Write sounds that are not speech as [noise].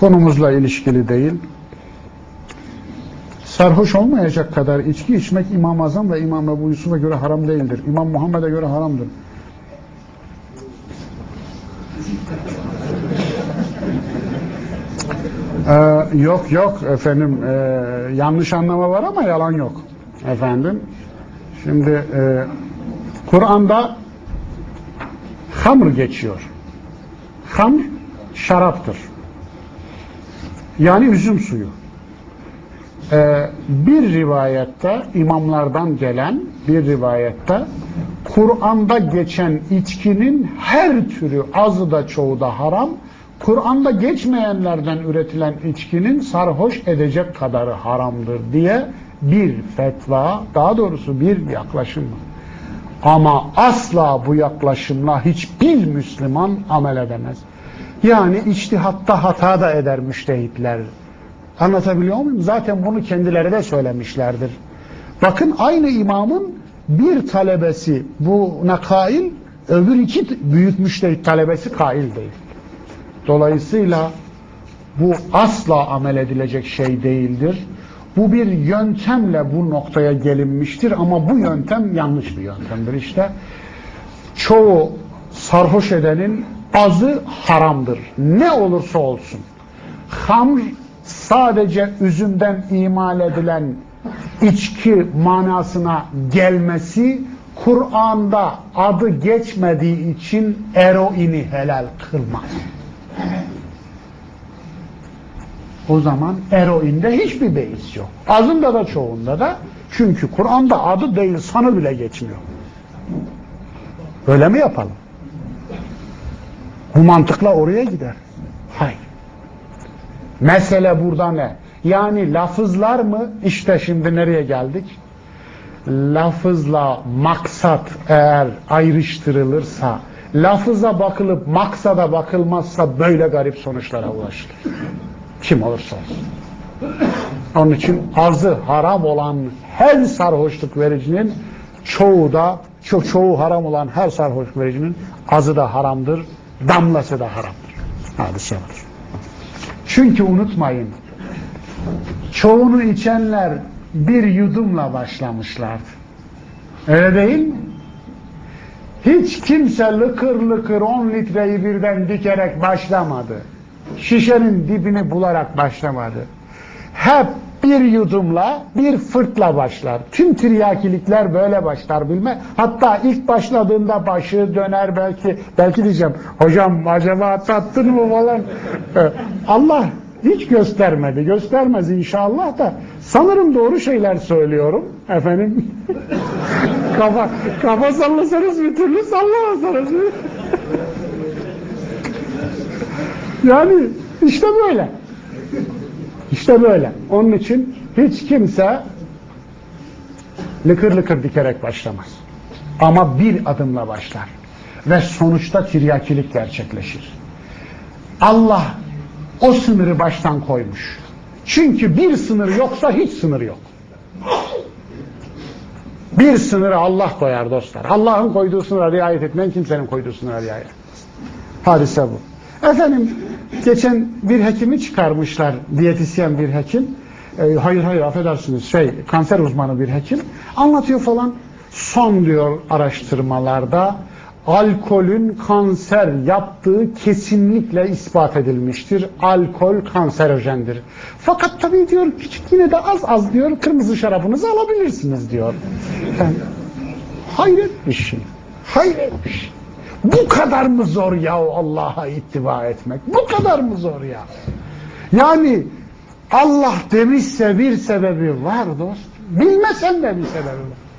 konumuzla ilişkili değil. Sarhoş olmayacak kadar içki içmek İmam-ı Azam ve İmam Ebu Yusuf'a göre haram değildir. İmam Muhammed'e göre haramdır. Ee, yok yok efendim ee, yanlış anlama var ama yalan yok efendim. Şimdi ee, Kur'an'da hamr geçiyor. Hamr şaraptır. Yani üzüm suyu. Ee, bir rivayette imamlardan gelen bir rivayette Kur'an'da geçen içkinin her türü azı da çoğu da haram. Kur'an'da geçmeyenlerden üretilen içkinin sarhoş edecek kadarı haramdır diye bir fetva, daha doğrusu bir yaklaşım var. Ama asla bu yaklaşımla hiçbir Müslüman amel edemez. Yani içtihatta hata da eder müştehitler. Anlatabiliyor muyum? Zaten bunu kendileri de söylemişlerdir. Bakın aynı imamın bir talebesi buna kail, öbür iki büyük müştehit talebesi kail değil. Dolayısıyla bu asla amel edilecek şey değildir. Bu bir yöntemle bu noktaya gelinmiştir ama bu yöntem yanlış bir yöntemdir işte. Çoğu sarhoş edenin azı haramdır. Ne olursa olsun. Hamr sadece üzümden imal edilen içki manasına gelmesi Kur'an'da adı geçmediği için eroini helal kılmaz. O zaman eroinde hiçbir beis yok. Azında da çoğunda da çünkü Kur'an'da adı değil sanı bile geçmiyor. Öyle mi yapalım? Bu mantıkla oraya gider. Hayır. Mesele burada ne? Yani lafızlar mı? İşte şimdi nereye geldik? Lafızla maksat eğer ayrıştırılırsa, lafıza bakılıp maksada bakılmazsa böyle garip sonuçlara ulaşılır. Kim olursa olsun. Onun için azı haram olan her sarhoşluk vericinin çoğu da çok çoğu haram olan her sarhoşluk vericinin azı da haramdır, damlası da haramdır. Hadise var. Çünkü unutmayın çoğunu içenler bir yudumla başlamışlardı. Öyle değil mi? Hiç kimse lıkır lıkır 10 litreyi birden dikerek başlamadı. Şişenin dibini bularak başlamadı. Hep bir yudumla, bir fırtla başlar. Tüm tiryakilikler böyle başlar bilme. Hatta ilk başladığında başı döner belki, belki diyeceğim, hocam acaba tattın mı falan. Allah hiç göstermedi. Göstermez inşallah da. Sanırım doğru şeyler söylüyorum. Efendim. [laughs] kafa, kafa sallasanız bir türlü sallamasanız. [laughs] yani işte böyle. İşte böyle. Onun için hiç kimse lıkır lıkır dikerek başlamaz. Ama bir adımla başlar. Ve sonuçta tiryakilik gerçekleşir. Allah o sınırı baştan koymuş. Çünkü bir sınır yoksa hiç sınır yok. Bir sınırı Allah koyar dostlar. Allah'ın koyduğu sınıra riayet etmeyen kimsenin koyduğu sınıra riayet Hadise bu. Efendim geçen bir hekimi çıkarmışlar, diyetisyen bir hekim. E, hayır hayır affedersiniz şey kanser uzmanı bir hekim. Anlatıyor falan. Son diyor araştırmalarda alkolün kanser yaptığı kesinlikle ispat edilmiştir. Alkol kanserojendir. Fakat tabii diyor küçük yine de az az diyor kırmızı şarabınızı alabilirsiniz diyor. Yani, hayret bir şey. Hayret bir şey. Bu kadar mı zor ya Allah'a ittiba etmek? Bu kadar mı zor ya? Yani Allah demişse bir sebebi var dost. Bilmesen de bir sebebi var.